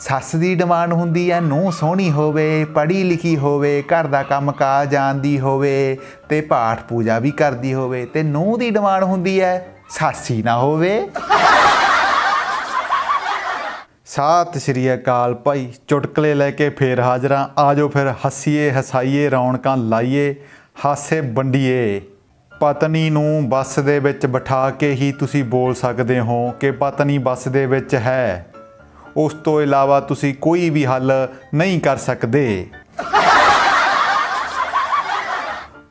ਸੱਸ ਦੀ ਡਿਮਾਂਡ ਹੁੰਦੀ ਹੈ ਨੂੰ ਸੋਹਣੀ ਹੋਵੇ, ਪੜ੍ਹੀ ਲਿਖੀ ਹੋਵੇ, ਘਰ ਦਾ ਕੰਮ ਕਾਜ ਜਾਣਦੀ ਹੋਵੇ ਤੇ ਪਾਠ ਪੂਜਾ ਵੀ ਕਰਦੀ ਹੋਵੇ ਤੇ ਨੂੰ ਦੀ ਡਿਮਾਂਡ ਹੁੰਦੀ ਹੈ ਸਾਸੀ ਨਾ ਹੋਵੇ। ਸਤਿ ਸ਼੍ਰੀ ਅਕਾਲ ਭਾਈ, ਚੁਟਕਲੇ ਲੈ ਕੇ ਫੇਰ ਹਾਜ਼ਰਾਂ, ਆਜੋ ਫਿਰ ਹੱਸੀਏ, ਹਸਾਈਏ, ਰੌਣਕਾਂ ਲਾਈਏ, ਹਾਸੇ ਵੰਡੀਏ। ਪਤਨੀ ਨੂੰ ਬੱਸ ਦੇ ਵਿੱਚ ਬਿਠਾ ਕੇ ਹੀ ਤੁਸੀਂ ਬੋਲ ਸਕਦੇ ਹੋ ਕਿ ਪਤਨੀ ਬੱਸ ਦੇ ਵਿੱਚ ਹੈ। ਉਸ ਤੋਂ ਇਲਾਵਾ ਤੁਸੀਂ ਕੋਈ ਵੀ ਹੱਲ ਨਹੀਂ ਕਰ ਸਕਦੇ।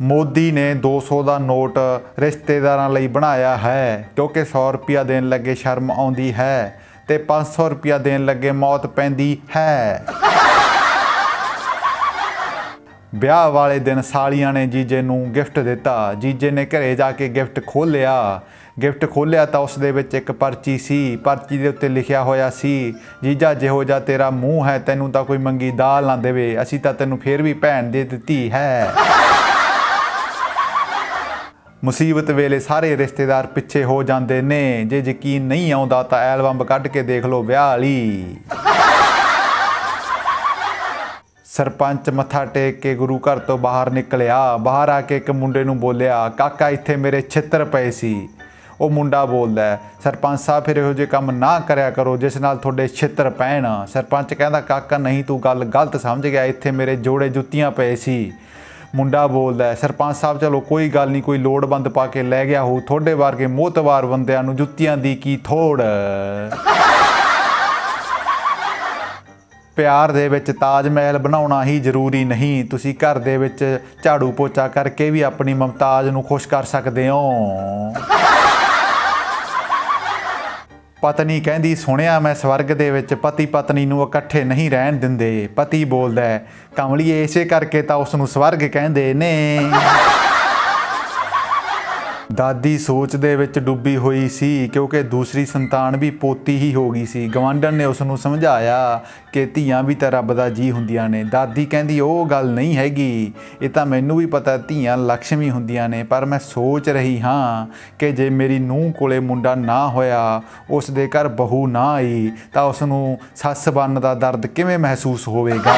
ਮੋਦੀ ਨੇ 200 ਦਾ ਨੋਟ ਰਿਸ਼ਤੇਦਾਰਾਂ ਲਈ ਬਣਾਇਆ ਹੈ, ਕਿਉਂਕਿ 100 ਰੁਪਿਆ ਦੇਣ ਲੱਗੇ ਸ਼ਰਮ ਆਉਂਦੀ ਹੈ ਤੇ 500 ਰੁਪਿਆ ਦੇਣ ਲੱਗੇ ਮੌਤ ਪੈਂਦੀ ਹੈ। ਵਿਆਹ ਵਾਲੇ ਦਿਨ ਸਾਲੀਆਂ ਨੇ ਜੀਜੇ ਨੂੰ ਗਿਫਟ ਦਿੱਤਾ। ਜੀਜੇ ਨੇ ਘਰੇ ਜਾ ਕੇ ਗਿਫਟ ਖੋਲ੍ਹਿਆ। ਗਿਫਟ ਖੋਲ੍ਹਿਆ ਤਾਂ ਉਸ ਦੇ ਵਿੱਚ ਇੱਕ ਪਰਚੀ ਸੀ। ਪਰਚੀ ਦੇ ਉੱਤੇ ਲਿਖਿਆ ਹੋਇਆ ਸੀ, ਜੀਜਾ, ਜਿਹੋ ਜਿਹਾ ਤੇਰਾ ਮੂੰਹ ਹੈ, ਤੈਨੂੰ ਤਾਂ ਕੋਈ ਮੰਗੀ ਦਾਲ ਨਾ ਦੇਵੇ। ਅਸੀਂ ਤਾਂ ਤੈਨੂੰ ਫੇਰ ਵੀ ਭੈਣ ਦੇ ਦਿੱਤੀ ਹੈ। ਮੁਸੀਬਤ ਵੇਲੇ ਸਾਰੇ ਰਿਸ਼ਤੇਦਾਰ ਪਿੱਛੇ ਹੋ ਜਾਂਦੇ ਨੇ। ਜੇ ਯਕੀਨ ਨਹੀਂ ਆਉਂਦਾ ਤਾਂ ਐਲਬਮ ਕੱਢ ਕੇ ਦੇਖ ਲਓ ਵਿਆਹ ਵਾਲੀ। ਸਰਪੰਚ ਮੱਥਾ ਟੇਕ ਕੇ ਗੁਰੂ ਘਰ ਤੋਂ ਬਾਹਰ ਨਿਕਲਿਆ। ਬਾਹਰ ਆ ਕੇ ਇੱਕ ਮੁੰਡੇ ਨੂੰ ਬੋਲਿਆ, ਕਾਕਾ, ਇੱਥੇ ਮੇਰੇ ਛਿੱਤਰ ਪਏ ਸੀ। ਉਹ ਮੁੰਡਾ ਬੋਲਦਾ ਸਰਪੰਚ ਸਾਹਿਬ, ਫਿਰ ਇਹੋ ਜਿਹੇ ਕੰਮ ਨਾ ਕਰਿਆ ਕਰੋ, ਜਿਸ ਨਾਲ ਤੁਹਾਡੇ ਛਿੱਤਰ ਪੈਣ। ਸਰਪੰਚ ਕਹਿੰਦਾ, ਕਾਕਾ, ਨਹੀਂ, ਤੂੰ ਗੱਲ ਗਲਤ ਸਮਝ ਗਿਆ, ਇੱਥੇ ਮੇਰੇ ਜੋੜੇ ਜੁੱਤੀਆਂ ਪਏ ਸੀ। ਮੁੰਡਾ ਬੋਲਦਾ ਸਰਪੰਚ ਸਾਹਿਬ, ਚਲੋ, ਕੋਈ ਗੱਲ ਨਹੀਂ, ਕੋਈ ਲੋੜਵੰਦ ਪਾ ਕੇ ਲੈ ਗਿਆ ਹੋ ਤੁਹਾਡੇ ਵਰਗੇ ਮੋਤਵਾਰ ਬੰਦਿਆਂ ਨੂੰ ਜੁੱਤੀਆਂ ਦੀ ਕੀ ਥੋੜ? ਪਿਆਰ ਦੇ ਵਿੱਚ ਤਾਜ ਮਹਿਲ ਬਣਾਉਣਾ ਹੀ ਜ਼ਰੂਰੀ ਨਹੀਂ। ਤੁਸੀਂ ਘਰ ਦੇ ਵਿੱਚ ਝਾੜੂ ਪੋਚਾ ਕਰਕੇ ਵੀ ਆਪਣੀ ਮਮਤਾਜ ਨੂੰ ਖੁਸ਼ ਕਰ ਸਕਦੇ ਹੋ। ਪਤਨੀ ਕਹਿੰਦੀ, ਸੁਣਿਆ ਮੈਂ ਸਵਰਗ ਦੇ ਵਿੱਚ ਪਤੀ ਪਤਨੀ ਨੂੰ ਇਕੱਠੇ ਨਹੀਂ ਰਹਿਣ ਦਿੰਦੇ। ਪਤੀ ਬੋਲਦਾ ਕਮਲੀਏ, ਇਸੇ ਕਰਕੇ ਤਾਂ ਉਸ ਨੂੰ ਸਵਰਗ ਕਹਿੰਦੇ ਨੇ। ਦਾਦੀ ਸੋਚ ਦੇ ਵਿੱਚ ਡੁੱਬੀ ਹੋਈ ਸੀ ਕਿਉਂਕਿ ਦੂਸਰੀ ਸੰਤਾਨ ਵੀ ਪੋਤੀ ਹੀ ਹੋ ਗਈ ਸੀ। ਗਵਾਂਢਣ ਨੇ ਉਸ ਨੂੰ ਸਮਝਾਇਆ ਕਿ ਧੀਆਂ ਵੀ ਤਾਂ ਰੱਬ ਦਾ ਜੀ ਹੁੰਦੀਆਂ ਨੇ। ਦਾਦੀ ਕਹਿੰਦੀ, ਉਹ ਗੱਲ ਨਹੀਂ ਹੈਗੀ। ਇਹ ਤਾਂ ਮੈਨੂੰ ਵੀ ਪਤਾ, ਧੀਆਂ ਲక్ష్ਮੀ ਹੁੰਦੀਆਂ ਨੇ। ਪਰ ਮੈਂ ਸੋਚ ਰਹੀ ਹਾਂ ਕਿ ਜੇ ਮੇਰੀ ਨੂੰਹ ਕੋਲੇ ਮੁੰਡਾ ਨਾ ਹੋਇਆ ਉਸ ਦੇ ਘਰ ਬਹੂ ਨਾ ਆਈ, ਤਾਂ ਉਸ ਨੂੰ ਸੱਸ ਬਣਨ ਦਾ ਦਰਦ ਕਿਵੇਂ ਮਹਿਸੂਸ ਹੋਵੇਗਾ?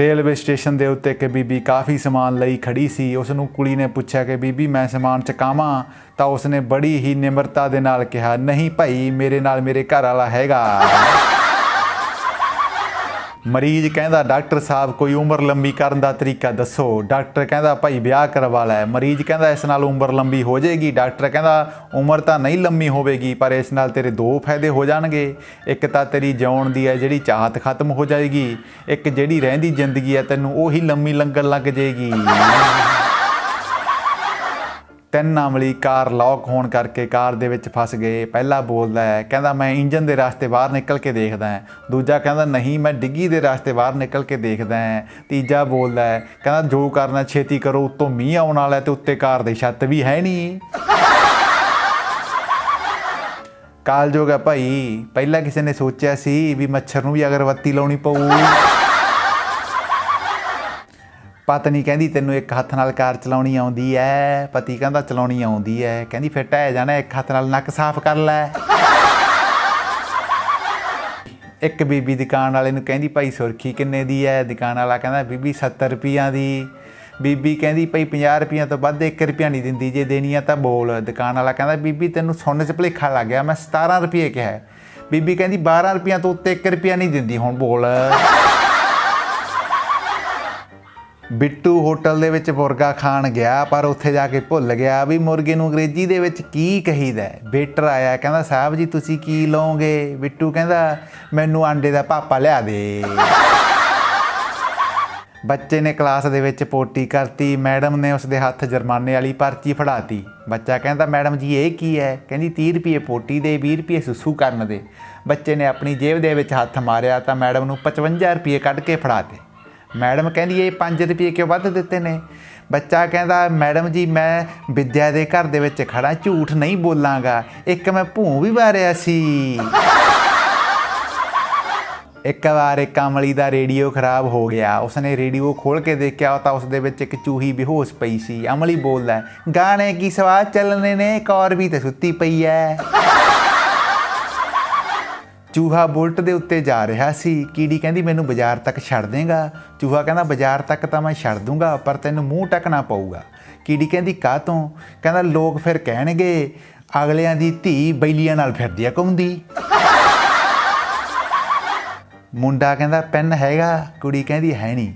ਰੇਲਵੇ ਸਟੇਸ਼ਨ ਦੇ ਉੱਤੇ ਇੱਕ ਬੀਬੀ ਕਾਫੀ ਸਮਾਨ ਲਈ ਖੜੀ ਸੀ। ਉਸ ਨੂੰ ਕੁੜੀ ਨੇ ਪੁੱਛਿਆ ਕਿ ਬੀਬੀ, ਮੈਂ ਸਮਾਨ ਚਕਾਵਾਂ? ਤਾਂ ਉਸਨੇ ਬੜੀ ਹੀ ਨਿਮਰਤਾ ਦੇ ਨਾਲ ਕਿਹਾ, ਨਹੀਂ ਭਾਈ, ਮੇਰੇ ਨਾਲ ਮੇਰੇ ਘਰ ਵਾਲਾ ਹੈਗਾ। ਮਰੀਜ਼ ਕਹਿੰਦਾ, ਡਾਕਟਰ ਸਾਹਿਬ, ਕੋਈ ਉਮਰ ਲੰਬੀ ਕਰਨ ਦਾ ਤਰੀਕਾ ਦੱਸੋ। ਡਾਕਟਰ ਕਹਿੰਦਾ, ਭਾਈ, ਵਿਆਹ ਕਰਵਾ ਲੈ। ਮਰੀਜ਼ ਕਹਿੰਦਾ, ਇਸ ਨਾਲ ਉਮਰ ਲੰਬੀ ਹੋ ਜਾਏਗੀ। ਡਾਕਟਰ ਕਹਿੰਦਾ, ਉਮਰ ਤਾਂ ਨਹੀਂ ਲੰਮੀ ਹੋਵੇਗੀ, ਪਰ ਇਸ ਨਾਲ ਤੇਰੇ ਦੋ ਫਾਇਦੇ ਹੋ ਜਾਣਗੇ। ਇੱਕ ਤਾਂ ਤੇਰੀ ਜਿਉਣ ਦੀ ਹੈ ਜਿਹੜੀ ਚਾਹਤ ਖਤਮ ਹੋ ਜਾਏਗੀ। ਇੱਕ ਜਿਹੜੀ ਰਹਿੰਦੀ ਜ਼ਿੰਦਗੀ ਹੈ ਤੈਨੂੰ ਉਹੀ ਲੰਮੀ ਲੰਗਣ ਲੱਗ ਜਾਏਗੀ। ਤਿੰਨ ਆਮਲੀ ਕਾਰ ਲੌਕ ਹੋਣ ਕਰਕੇ ਕਾਰ ਦੇ ਵਿੱਚ ਫਸ ਗਏ। ਪਹਿਲਾ ਬੋਲਦਾ ਹੈ, ਕਹਿੰਦਾ, ਮੈਂ ਇੰਜਨ ਦੇ ਰਾਸਤੇ ਬਾਹਰ ਨਿਕਲ ਕੇ ਦੇਖਦਾ ਹਾਂ। ਦੂਜਾ ਕਹਿੰਦਾ, ਨਹੀਂ, ਮੈਂ ਡਿੱਗੀ ਦੇ ਰਾਸਤੇ ਬਾਹਰ ਨਿਕਲ ਕੇ ਦੇਖਦਾ ਹਾਂ। ਤੀਜਾ ਬੋਲਦਾ ਹੈ, ਕਹਿੰਦਾ, ਜੋ ਕਰਨਾ ਛੇਤੀ ਕਰੋ, ਉੱਤੋਂ ਮੀਂਹ ਆਉਣ ਵਾਲਾ ਹੈ ਤੇ ਉੱਤੇ ਕਾਰ ਦੀ ਛੱਤ ਵੀ ਹੈ ਨਹੀਂ। ਕਾਲਜੋਗ ਹੈ, ਭਾਈ, ਪਹਿਲਾਂ ਕਿਸੇ ਨੇ ਸੋਚਿਆ ਸੀ ਵੀ ਮੱਛਰ ਨੂੰ ਵੀ ਅਗਰਬੱਤੀ ਲਾਉਣੀ ਪਊ? ਪਤਨੀ ਕਹਿੰਦੀ, ਤੈਨੂੰ ਇੱਕ ਹੱਥ ਨਾਲ ਕਾਰ ਚਲਾਉਣੀ ਆਉਂਦੀ ਐ। ਪਤੀ ਕਹਿੰਦਾ, ਚਲਾਉਣੀ ਆਉਂਦੀ ਐ। ਕਹਿੰਦੀ, ਫਿਰ ਟਹਿ ਜਾਣਾ, ਇੱਕ ਹੱਥ ਨਾਲ ਨੱਕ ਸਾਫ਼ ਕਰ ਲੈ। ਇੱਕ ਬੀਬੀ ਦੁਕਾਨ ਵਾਲੇ ਨੂੰ ਕਹਿੰਦੀ, ਭਾਈ ਸੁਰਖੀ ਕਿੰਨੇ ਦੀ ਐ? ਦੁਕਾਨ ਵਾਲਾ ਕਹਿੰਦਾ, ਬੀਬੀ 70 ਰੁਪਈਆ ਦੀ। ਬੀਬੀ ਕਹਿੰਦੀ, ਭਾਈ 50 ਰੁਪਈਆਂ ਤੋਂ ਵੱਧ 1 ਰੁਪਿਆ ਨਹੀਂ ਦਿੰਦੀ, ਜੇ ਦੇਣੀ ਆ ਤਾਂ ਬੋਲ। ਦੁਕਾਨ ਵਾਲਾ ਕਹਿੰਦਾ, ਬੀਬੀ ਤੈਨੂੰ ਸੁਣਨ 'ਚ ਭੁਲੇਖਾ ਲੱਗ ਗਿਆ, ਮੈਂ 17 ਰੁਪਏ ਕਿਹਾ ਬੀਬੀ ਕਹਿੰਦੀ 12 ਰੁਪਈਆਂ ਤੋਂ ਉੱਤੇ 1 ਰੁਪਿਆ ਨਹੀਂ ਦਿੰਦੀ, ਹੁਣ ਬੋਲ। ਬਿੱਟੂ ਹੋਟਲ ਦੇ ਵਿੱਚ ਮੁਰਗਾ ਖਾਣ ਗਿਆ, ਪਰ ਉੱਥੇ ਜਾ ਕੇ ਭੁੱਲ ਗਿਆ ਵੀ ਮੁਰਗੇ ਨੂੰ ਅੰਗਰੇਜ਼ੀ ਦੇ ਵਿੱਚ ਕੀ ਕਹੀਦਾ ਬੇਟਰ ਆਇਆ, ਕਹਿੰਦਾ, ਸਾਹਿਬ ਜੀ, ਤੁਸੀਂ ਕੀ ਲਓਗੇ? ਬਿੱਟੂ ਕਹਿੰਦਾ, ਮੈਨੂੰ ਆਂਡੇ ਦਾ ਪਾਪਾ ਲਿਆ ਦੇ। ਬੱਚੇ ਨੇ ਕਲਾਸ ਦੇ ਵਿੱਚ ਪੋਟੀ ਕਰਤੀ, ਮੈਡਮ ਨੇ ਉਸਦੇ ਹੱਥ ਜੁਰਮਾਨੇ ਵਾਲੀ ਪਰਚੀ ਫੜਾਤੀ। ਬੱਚਾ ਕਹਿੰਦਾ, ਮੈਡਮ ਜੀ, ਇਹ ਕੀ ਹੈ? ਕਹਿੰਦੀ 30 ਰੁਪਏ ਪੋਟੀ ਦੇ 20 ਰੁਪਏ ਸੁਸੂ ਕਰਨ ਦੇ। ਬੱਚੇ ਨੇ ਆਪਣੀ ਜੇਬ ਦੇ ਵਿੱਚ ਹੱਥ ਮਾਰਿਆ ਤਾਂ ਮੈਡਮ ਨੂੰ 55 ਰੁਪਏ ਕੱਢ ਕੇ ਫੜਾਤੇ। ਮੈਡਮ ਕਹਿੰਦੀ ਇਹ 5 ਰੁਪਏ ਕਿਉਂ ਵੱਧ ਦਿੱਤੇ ਨੇ? ਬੱਚਾ ਕਹਿੰਦਾ, ਮੈਡਮ ਜੀ, ਮੈਂ ਵਿਦਿਆ ਦੇ ਘਰ ਦੇ ਵਿੱਚ ਖੜਾ ਝੂਠ ਨਹੀਂ ਬੋਲਾਂਗਾ। ਇੱਕ ਮੈਂ ਭੂੰ ਵੀ ਮਾਰਿਆ ਸੀ। ਇੱਕ ਵਾਰ ਇੱਕ ਅਮਲੀ ਦਾ ਰੇਡੀਓ ਖਰਾਬ ਹੋ ਗਿਆ। ਉਸਨੇ ਰੇਡੀਓ ਖੋਲ ਕੇ ਦੇਖਿਆ ਤਾਂ ਉਸ ਦੇ ਵਿੱਚ ਇੱਕ ਚੂਹੀ ਬੇਹੋਸ਼ ਪਈ ਸੀ। ਅਮਲੀ ਬੋਲਦਾ, ਗਾਣੇ ਕੀ ਸਵਾਦ ਚੱਲਣੇ ਨੇ? ਕੌਰ ਵੀ ਤੇ ਸੁੱਤੀ ਪਈ ਐ। ਚੂਹਾ ਬੁਲਟ ਦੇ ਉੱਤੇ ਜਾ ਰਿਹਾ ਸੀ। ਕੀੜੀ ਕਹਿੰਦੀ, ਮੈਨੂੰ ਬਾਜ਼ਾਰ ਤੱਕ ਛੱਡ ਦੇਗਾ। ਚੂਹਾ ਕਹਿੰਦਾ, ਬਾਜ਼ਾਰ ਤੱਕ ਤਾਂ ਮੈਂ ਛੱਡ ਦੂੰਗਾ, ਪਰ ਤੈਨੂੰ ਮੂੰਹ ਟਕਣਾ ਪਊਗਾ। ਕੀੜੀ ਕਹਿੰਦੀ ਕਾਹ ਤੋਂ ਕਹਿੰਦਾ, ਲੋਕ ਫਿਰ ਕਹਿਣਗੇ, ਅਗਲਿਆਂ ਦੀ ਧੀ ਬੈਲੀਆਂ ਨਾਲ ਫਿਰਦੀ ਆ ਘੁੰਮਦੀ। ਮੁੰਡਾ ਕਹਿੰਦਾ, ਪੈਨ ਹੈਗਾ? ਕੁੜੀ ਕਹਿੰਦੀ, ਹੈ ਨਹੀਂ।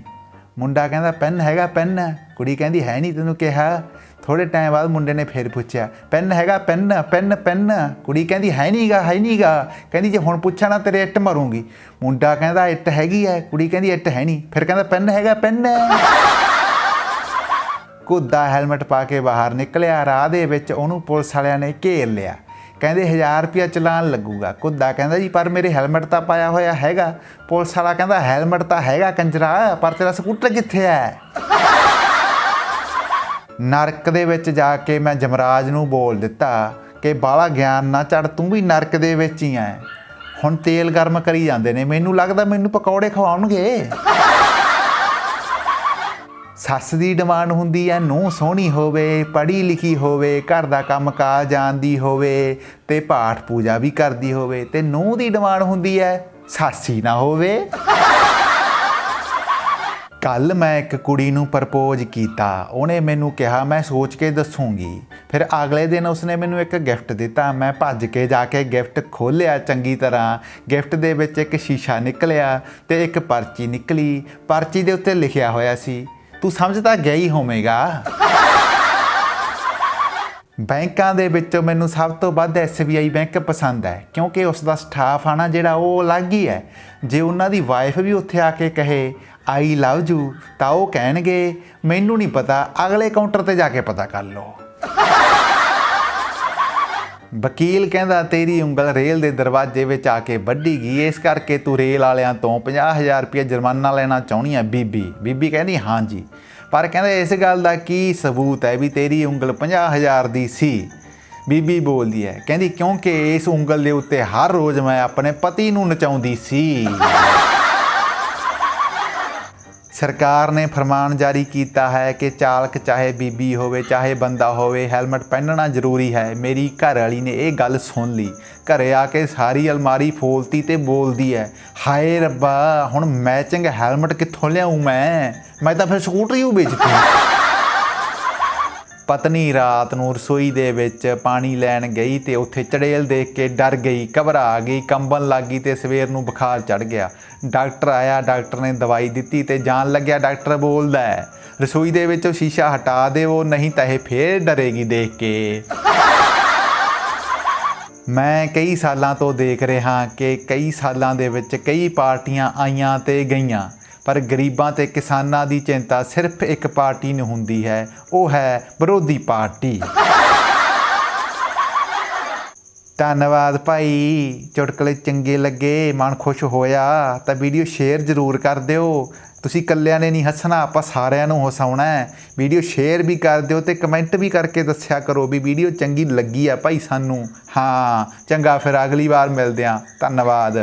ਮੁੰਡਾ ਕਹਿੰਦਾ, ਪੈਨ ਹੈਗਾ, ਪੈਨ। ਕੁੜੀ ਕਹਿੰਦੀ, ਹੈ ਨਹੀਂ। ਤੈਨੂੰ ਕਿਹਾ? ਥੋੜੇ ਟਾਈਮ ਬਾਅਦ ਮੁੰਡੇ ਨੇ ਫੇਰ ਪੁੱਛਿਆ ਪੈਨ ਹੈਗਾ ਪੈਨ ਪੈਨ ਪੈਨ ਕੁੜੀ ਕਹਿੰਦੀ ਹੈ ਨਹੀਂਗਾ ਹੈ ਨਹੀਂਗਾ ਕਹਿੰਦੀ ਜੇ ਹੁਣ ਪੁੱਛਾਂ ਨਾ ਤੇਰੇ ਇੱਟ ਮਾਰੂੰਗੀ ਮੁੰਡਾ ਕਹਿੰਦਾ ਇੱਟ ਹੈਗੀ ਹੈ ਕੁੜੀ ਕਹਿੰਦੀ ਇੱਟ ਹੈ ਨਹੀਂ ਫਿਰ ਕਹਿੰਦਾ ਪੈਨ ਹੈਗਾ ਪੈਨ ਕੁੱਦਾ ਹੈਲਮਟ ਪਾ ਕੇ ਬਾਹਰ ਨਿਕਲਿਆ ਰਾਹ ਦੇ ਵਿੱਚ ਉਹਨੂੰ ਪੁਲਿਸ ਵਾਲਿਆਂ ਨੇ ਘੇਰ ਲਿਆ ਕਹਿੰਦੇ 1000 ਰੁਪਿਆ ਚਲਾਨ ਲੱਗੂਗਾ ਕੁੱਦਾ ਕਹਿੰਦਾ ਜੀ ਪਰ ਮੇਰੇ ਹੈਲਮਟ ਤਾਂ ਪਾਇਆ ਹੋਇਆ ਹੈਗਾ ਪੁਲਿਸ ਵਾਲਾ ਕਹਿੰਦਾ ਹੈਲਮਟ ਤਾਂ ਹੈਗਾ ਕੰਜਰਾ ਪਰ ਤੇਰਾ ਸਕੂਟਰ ਕਿੱਥੇ ਹੈ ਨਰਕ ਦੇ ਵਿੱਚ ਜਾ ਕੇ ਮੈਂ ਜਮਰਾਜ ਨੂੰ ਬੋਲ ਦਿੱਤਾ ਕਿ ਬਾਲਾ ਗਿਆਨ ਨਾ ਚੜ ਤੂੰ ਵੀ ਨਰਕ ਦੇ ਵਿੱਚ ਹੀ ਐ। ਹੁਣ ਤੇਲ ਗਰਮ ਕਰੀ ਜਾਂਦੇ ਨੇ, ਮੈਨੂੰ ਲੱਗਦਾ ਮੈਨੂੰ ਪਕੌੜੇ ਖਵਾਉਣਗੇ। ਸੱਸ ਦੀ ਡਿਮਾਂਡ ਹੁੰਦੀ ਹੈ ਨੂੰ ਸੋਹਣੀ ਹੋਵੇ, ਪੜ੍ਹੀ ਲਿਖੀ ਹੋਵੇ, ਘਰ ਦਾ ਕੰਮ ਕਾਜ ਜਾਣਦੀ ਹੋਵੇ ਤੇ ਪਾਠ ਪੂਜਾ ਵੀ ਕਰਦੀ ਹੋਵੇ ਤੇ ਨੂੰ ਦੀ ਡਿਮਾਂਡ ਹੁੰਦੀ ਹੈ ਸਾਸੀ ਨਾ ਹੋਵੇ। ਕੱਲ ਮੈਂ ਇੱਕ ਕੁੜੀ ਨੂੰ ਪ੍ਰਪੋਜ਼ ਕੀਤਾ। ਉਹਨੇ ਮੈਨੂੰ ਕਿਹਾ, ਮੈਂ ਸੋਚ ਕੇ ਦੱਸੂਗੀ। ਫਿਰ ਅਗਲੇ ਦਿਨ ਉਸਨੇ ਮੈਨੂੰ ਇੱਕ ਗਿਫਟ ਦਿੱਤਾ। ਮੈਂ ਭੱਜ ਕੇ ਜਾ ਕੇ ਗਿਫਟ ਖੋਲ੍ਹਿਆ ਚੰਗੀ ਤਰ੍ਹਾਂ। ਗਿਫਟ ਦੇ ਵਿੱਚ ਇੱਕ ਸ਼ੀਸ਼ਾ ਨਿਕਲਿਆ ਤੇ ਇੱਕ ਪਰਚੀ ਨਿਕਲੀ। ਪਰਚੀ ਦੇ ਉੱਤੇ ਲਿਖਿਆ ਹੋਇਆ ਸੀ, ਤੂੰ ਸਮਝ ਤਾਂ ਗਿਆ ਹੀ ਹੋਵੇਂਗਾ? ਬੈਂਕਾਂ ਦੇ ਵਿੱਚੋਂ ਮੈਨੂੰ ਸਭ ਤੋਂ ਵੱਧ SBI ਬੈਂਕ ਪਸੰਦ ਹੈ, ਕਿਉਂਕਿ ਉਸ ਦਾ ਸਟਾਫ ਆ ਨਾ ਜਿਹੜਾ ਉਹ ਅਲੱਗ ਹੀ ਹੈ। ਜੇ ਉਹਨਾਂ ਦੀ ਵਾਈਫ ਵੀ ਉੱਥੇ ਆ ਕੇ ਕਹੇ, ਆਈ ਲਵ ਯੂ ਤਾਂ ਉਹ ਕਹਿਣਗੇ, ਮੈਨੂੰ ਨਹੀਂ ਪਤਾ, ਅਗਲੇ ਕਾਊਂਟਰ ਤੇ ਜਾ ਕੇ ਪਤਾ ਕਰ ਲਓ। ਵਕੀਲ ਕਹਿੰਦਾ, ਤੇਰੀ ਉਂਗਲ ਰੇਲ ਦੇ ਦਰਵਾਜ਼ੇ ਵਿੱਚ ਆ ਕੇ ਵੱਢੀ ਗਈ, ਇਸ ਕਰਕੇ ਤੂੰ ਰੇਲ ਵਾਲਿਆਂ ਤੋਂ 50000 ਰੁਪਏ ਜੁਰਮਾਨਾ ਲੈਣਾ ਚਾਹੁੰਦੀ ਹੈ। ਬੀਬੀ ਬੀਬੀ ਕਹਿੰਦੀ ਹਾਂਜੀ ਪਰ ਕਹਿੰਦਾ ਇਸ ਗੱਲ ਦਾ ਕੀ ਸਬੂਤ ਹੈ ਵੀ ਤੇਰੀ ਉਂਗਲ 50000 ਦੀ ਸੀ। ਬੀਬੀ ਬੋਲਦੀ ਹੈ, ਕਹਿੰਦੀ ਕਿਉਂਕਿ ਇਸ ਉਂਗਲ ਦੇ ਉੱਤੇ ਹਰ ਰੋਜ਼ ਮੈਂ ਆਪਣੇ ਪਤੀ ਨੂੰ ਨਚਾਉਂਦੀ ਸੀ। ਸਰਕਾਰ ਨੇ ਫਰਮਾਨ ਜਾਰੀ ਕੀਤਾ ਹੈ ਕਿ ਚਾਲਕ ਚਾਹੇ ਬੀਬੀ ਹੋਵੇ, ਚਾਹੇ ਬੰਦਾ ਹੋਵੇ, ਹੈਲਮਟ ਪਹਿਨਣਾ ਜ਼ਰੂਰੀ ਹੈ। ਮੇਰੀ ਘਰ ਵਾਲੀ ਨੇ ਇਹ ਗੱਲ ਸੁਣ ਲਈ। ਘਰੇ ਆ ਕੇ ਸਾਰੀ ਅਲਮਾਰੀ ਫੋਲਤੀ ਤੇ ਬੋਲਦੀ ਹੈ, ਹਾਏ ਰੱਬਾ, ਹੁਣ ਮੈਚਿੰਗ ਹੈਲਮਟ ਕਿੱਥੋਂ ਲਿਆਉਂ ਮੈਂ? ਮੈਂ ਤਾਂ ਫਿਰ ਸਕੂਟਰੀ ਹੀ ਵੇਚਤੀ। ਪਤਨੀ ਰਾਤ ਨੂੰ ਰਸੋਈ ਦੇ ਵਿੱਚ ਪਾਣੀ ਲੈਣ ਗਈ ਤੇ ਉੱਥੇ ਚੜੇਲ ਦੇਖ ਕੇ ਡਰ ਗਈ, ਘਬਰਾ ਗਈ, ਕੰਬਣ ਲੱਗੀ ਤੇ ਸਵੇਰ ਨੂੰ ਬੁਖਾਰ ਚੜ ਗਿਆ। ਡਾਕਟਰ ਆਇਆ, ਡਾਕਟਰ ਨੇ ਦਵਾਈ ਦਿੱਤੀ ਤੇ ਜਾਣ ਲੱਗਿਆ, ਡਾਕਟਰ ਬੋਲਦਾ ਹੈ, ਰਸੋਈ ਦੇ ਵਿੱਚੋਂ ਸ਼ੀਸ਼ਾ ਹਟਾ ਦੇਵੋ, ਨਹੀਂ ਤਾਂ ਇਹ ਫੇਰ ਡਰੇਗੀ ਦੇਖ ਕੇ। ਮੈਂ ਕਈ ਸਾਲਾਂ ਤੋਂ ਦੇਖ ਰਿਹਾ ਕਿ ਕਈ ਸਾਲਾਂ ਦੇ ਵਿੱਚ ਕਈ ਪਾਰਟੀਆਂ ਆਈਆਂ ਤੇ ਗਈਆਂ। ਪਰ ਗਰੀਬਾਂ ਤੇ ਕਿਸਾਨਾਂ ਦੀ ਚਿੰਤਾ ਸਿਰਫ ਇੱਕ ਪਾਰਟੀ ਨੂੰ ਹੁੰਦੀ ਹੈ, ਉਹ ਹੈ ਵਿਰੋਧੀ ਪਾਰਟੀ। ਧੰਨਵਾਦ ਭਾਈ, ਚੁਟਕਲੇ ਚੰਗੇ ਲੱਗੇ, ਮਨ ਖੁਸ਼ ਹੋਇਆ, ਤਾਂ ਵੀਡੀਓ ਸ਼ੇਅਰ ਜ਼ਰੂਰ ਕਰ ਦਿਓ। ਤੁਸੀਂ ਇਕੱਲਿਆਂ ਨੇ ਨਹੀਂ ਹੱਸਣਾ, ਆਪਾਂ ਸਾਰਿਆਂ ਨੂੰ ਹਸਾਉਣਾ ਹੈ। ਵੀਡੀਓ ਸ਼ੇਅਰ ਵੀ ਕਰ ਦਿਓ ਤੇ ਕਮੈਂਟ ਵੀ ਕਰਕੇ ਦੱਸਿਆ ਕਰੋ ਵੀ ਵੀਡੀਓ ਚੰਗੀ ਲੱਗੀ ਆ ਭਾਈ ਸਾਨੂੰ। ਹਾਂ, ਚੰਗਾ, ਫਿਰ ਅਗਲੀ ਵਾਰ ਮਿਲਦੇ ਹਾਂ। ਧੰਨਵਾਦ।